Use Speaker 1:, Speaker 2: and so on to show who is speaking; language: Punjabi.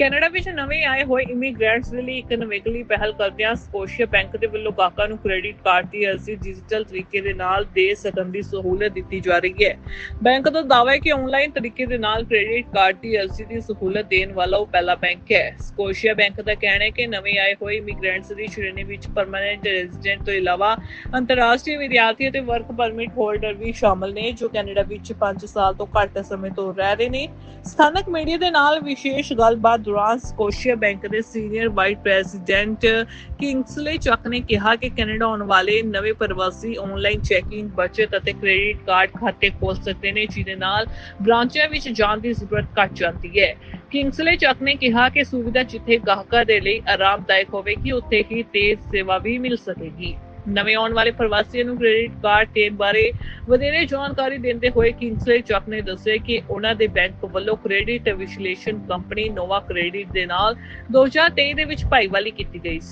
Speaker 1: ਕੈਨੇਡਾ ਵਿੱਚ ਨਵੇਂ ਆਏ ਹੋਏ ਇਮੀਗ੍ਰੈਂਟਸ ਦੇ ਲਈ ਇੱਕ ਨਵੇਕਲੀ ਪਹਿਲ ਕਰਦਿਆਂ ਸਕੋਸ਼ੀਆ ਬੈਂਕ ਦੇ ਵੱਲੋਂ ਗਾਹਕਾਂ ਨੂੰ ਕ੍ਰੈਡਿਟ ਕਾਰਡ ਦੀ ਅਰਜ਼ੀ ਡਿਜੀਟਲ ਤਰੀਕੇ ਦੇ ਨਾਲ ਦੇ ਸਕਣ ਦੀ ਸਹੂਲਤ ਦਿੱਤੀ ਜਾ ਰਹੀ ਹੈ। ਬੈਂਕ ਦਾ ਦਾਅਵਾ ਹੈ ਕਿ ਆਨਲਾਈਨ ਤਰੀਕੇ ਦੇ ਨਾਲ ਕ੍ਰੈਡਿਟ ਕਾਰਡ ਦੀ ਅਰਜ਼ੀ ਦੀ ਸਹੂਲਤ ਦੇਣ ਵਾਲਾ ਉਹ ਪਹਿਲਾ ਬੈਂਕ ਹੈ। ਸਕੋਸ਼ੀਆ ਬੈਂਕ ਦਾ ਕਹਿਣਾ ਹੈ ਕਿ ਨਵੇਂ ਆਏ ਹੋਏ ਇਮੀਗ੍ਰੈਂਟਸ ਦੀ ਸ਼੍ਰੇਣੀ ਵਿੱਚ ਪਰਮਨੈਂਟ ਰੈਜ਼ੀਡੈਂਟ ਤੋਂ ਇਲਾਵਾ ਅੰਤਰਰਾਸ਼ਟਰੀ ਵਿਦਿਆਰਥੀ ਅਤੇ ਵਰਕ ਪਰਮਿਟ ਹੋਲਡਰ ਵੀ ਸ਼ਾਮਲ ਨੇ, ਜੋ ਕੈਨੇਡਾ ਵਿੱਚ 5 ਸਾਲ ਤੋਂ ਘੱਟ ਸਮੇਂ ਤੋਂ ਰਹਿ ਰਹੇ ਨੇ। ਸਥਾਨਕ ਮੀਡੀਆ ਦੇ ਨਾਲ ਵਿਸ਼ੇਸ਼ ਗੱਲਬਾਤ ਦੌਰਾਨ ਸਕੋਸ਼ੀਆ ਬੈਂਕ ਦੇ senior vice president Kingsley Chuck ਨੇ ਕਿਹਾ ਕਿ ਕੈਨੇਡਾ ਆਉਣ ਵਾਲੇ ਨਵੇਂ ਪ੍ਰਵਾਸੀ ਆਨਲਾਈਨ ਚੈਕਿੰਗ, ਬਚਤ ਅਤੇ ਕ੍ਰੈਡਿਟ ਕਾਰਡ ਖਾਤੇ ਖੋਲ ਸਕਦੇ ਨੇ, ਜਿਹਦੇ ਨਾਲ ਬ੍ਰਾਂਚਾਂ ਵਿੱਚ ਜਾਣ ਦੀ ਜ਼ਰੂਰਤ ਘੱਟ ਜਾਂਦੀ ਹੈ। ਕਿੰਗਸਲੇ ਚੱਕ ਨੇ ਕਿਹਾ ਕਿ ਸੁਵਿਧਾ ਜਿੱਥੇ ਗਾਹਕਾਂ ਦੇ ਲਈ ਆਰਾਮਦਾਇਕ ਹੋਵੇਗੀ, ਉੱਥੇ ਹੀ ਤੇਜ਼ ਸੇਵਾ ਵੀ ਮਿਲ ਸਕੇਗੀ। ਨਵੇਂ ਆਉਣ ਵਾਲੇ ਪ੍ਰਵਾਸੀਆਂ ਨੂੰ ਕ੍ਰੈਡਿਟ ਕਾਰਡ ਦੇ ਬਾਰੇ ਵਧੇਰੇ ਜਾਣਕਾਰੀ ਦਿੰਦੇ ਹੋਏ ਕਿੰਗਸਲੇ ਚੱਕ ਨੇ ਦੱਸਿਆ ਕਿ ਉਹਨਾਂ ਦੇ ਬੈਂਕ ਵੱਲੋਂ ਕ੍ਰੈਡਿਟ ਵਿਸ਼ਲੇਸ਼ਣ ਕੰਪਨੀ ਨੋਵਾ ਕ੍ਰੈਡਿਟ ਦੇ ਨਾਲ 2023 ਦੇ ਵਿੱਚ ਭਾਈਵਾਲੀ ਕੀਤੀ ਗਈ ਸੀ।